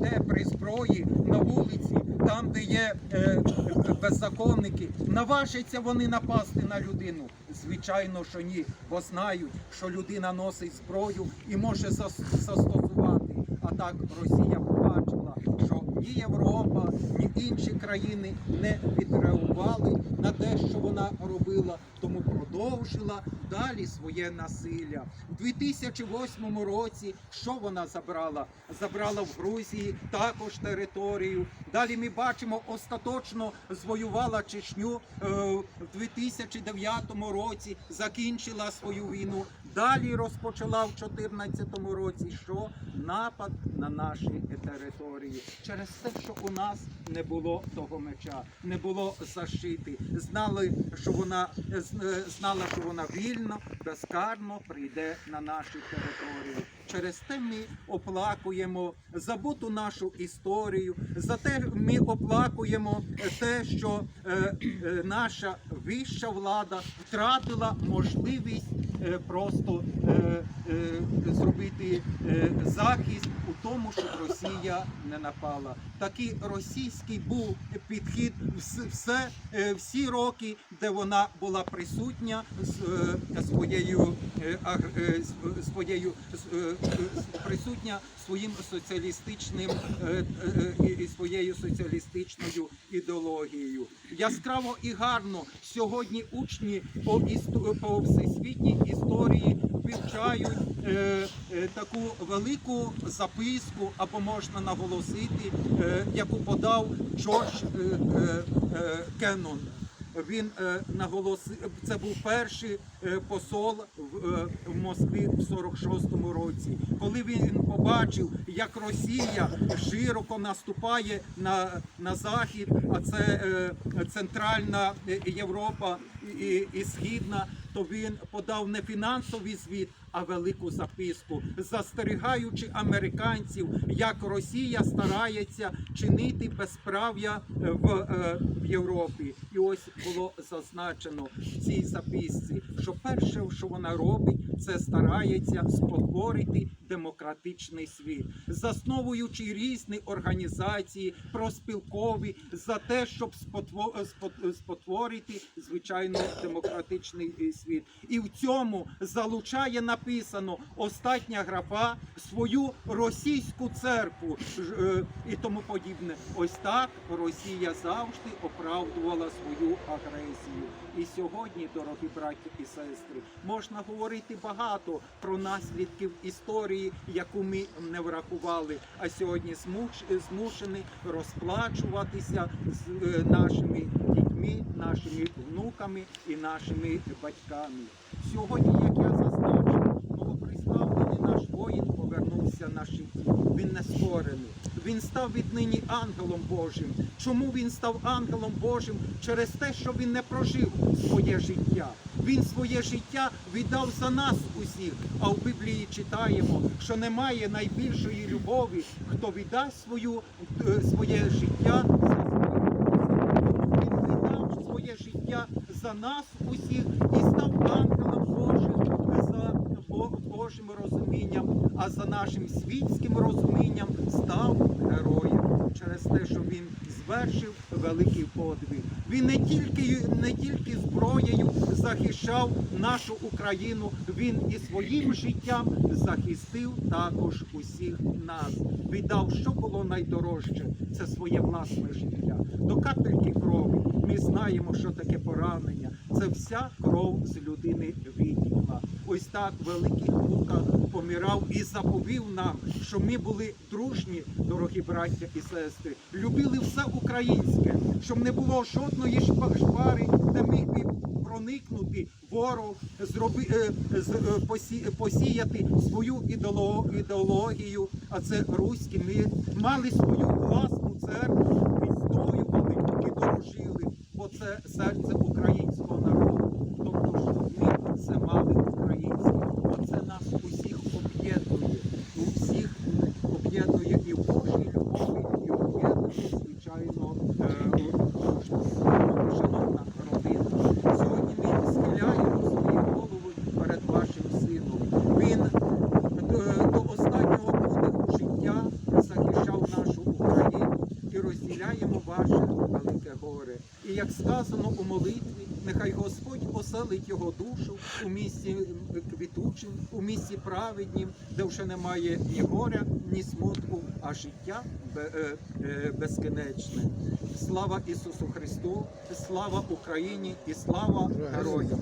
йде при зброї на вулиці, там, де є е, беззаконники, наважаться вони напасти на людину? Звичайно, що ні, бо знають, що людина носить зброю і може зас- застосувати. А так Росія побачила, що ні Європа, ні інші країни не відреагували на те, що вона робила, тому продовжила далі своє насилля. У 2008 році що вона забрала? Забрала в Грузії також територію. Далі ми бачимо, остаточно звоювала Чечню е, в 2009 році, закінчила свою війну. Далі розпочала в 2014 році що напад на наші території через те, що у нас не було того меча, не було защити. Знали, що вона е, е, знала, що вона вільно, безкарно прийде на наші території. Через те ми оплакуємо забуту нашу історію. За те ми оплакуємо е, те, що е, е, наша вища влада втратила можливість просто е, е, зробити е, захист у тому, щоб Росія не напала. Такий російський був підхід все, е, всі роки, де вона була присутня е, своєю е, е, своєю е, е, присутня своїм соціалістичним е, е, і- своєю соціалістичною ідеологією. Яскраво і гарно сьогодні учні по по всесвітній історії вивчають е, е, таку велику записку, або можна наголосити, е, яку подав Джордж е, е, е, Кеннон. Він е, наголосив, це був перший е, посол в, е, в Москві в 46-му році. Коли він побачив, як Росія широко наступає на, на захід, а це е, центральна е, Європа і, і східна, то він подав не фінансовий звіт, а велику записку, застерігаючи американців, як Росія старається чинити безправ'я в, е, в Європі. І ось було зазначено в цій записці, що перше, що вона робить, це старається спотворити демократичний світ, засновуючи різні організації, проспілкові за те, щоб спотво- спот- спотворити звичайно демократичний е, світ. І в цьому залучає написано остання графа свою російську церкву е, і тому подібне. Ось так Росія завжди оправдувала свою агресію. І сьогодні, дорогі браті і сестри, можна говорити багато про наслідків історії, яку ми не врахували. А сьогодні змуш- змушені розплачуватися з е, нашими дітьми, нашими внуками і нашими батьками. Сьогодні, як я зазначив, повернувся на житті. Він не створений. Він став віднині ангелом Божим. Чому він став ангелом Божим? Через те, що він не прожив своє життя. Він своє життя віддав за нас усіх. А в Біблії читаємо, що немає найбільшої любові, хто віддасть свою, е, своє життя за своїх він віддав своє життя за нас усіх і став ангелом Божим Божим розумінням, а за нашим світським розумінням став героєм через те, що він звершив великий подвиг. Він не тільки не тільки зброєю захищав нашу Україну, він і своїм життям захистив також усіх нас. Віддав, що було найдорожче, це своє власне життя. До капельки крові ми знаємо, що таке поранення. Це вся кров з людини витікла. Ось так в великих муках помирав і заповів нам, що ми були дружні, дорогі браття і сестри, любили все українське, щоб не було жодної шпари, де міг би проникнути ворог, зроби, е, е, посі- посіяти свою ідеоло- ідеологію, а це руський мир, мали свою власну церкву, відстоювали і дорожили, бо це серце українського народу. Тобто, щоб ми це мали українське. Оце нас усіх об'єднує. У всіх об'єднує і в Божій любові, і об'єднує, звичайно, е, у- шановна родина. Сьогодні ми схиляємо свої голови перед вашим сином. Він е, до останнього подиху життя захищав нашу ваше велике горе. І як сказано у молитві, нехай Господь оселить його душу у місці квітучим, у місці праведнім, де вже немає ні горя, ні смутку, а життя е, е, безкінечне. Слава Ісусу Христу, слава Україні і слава героям!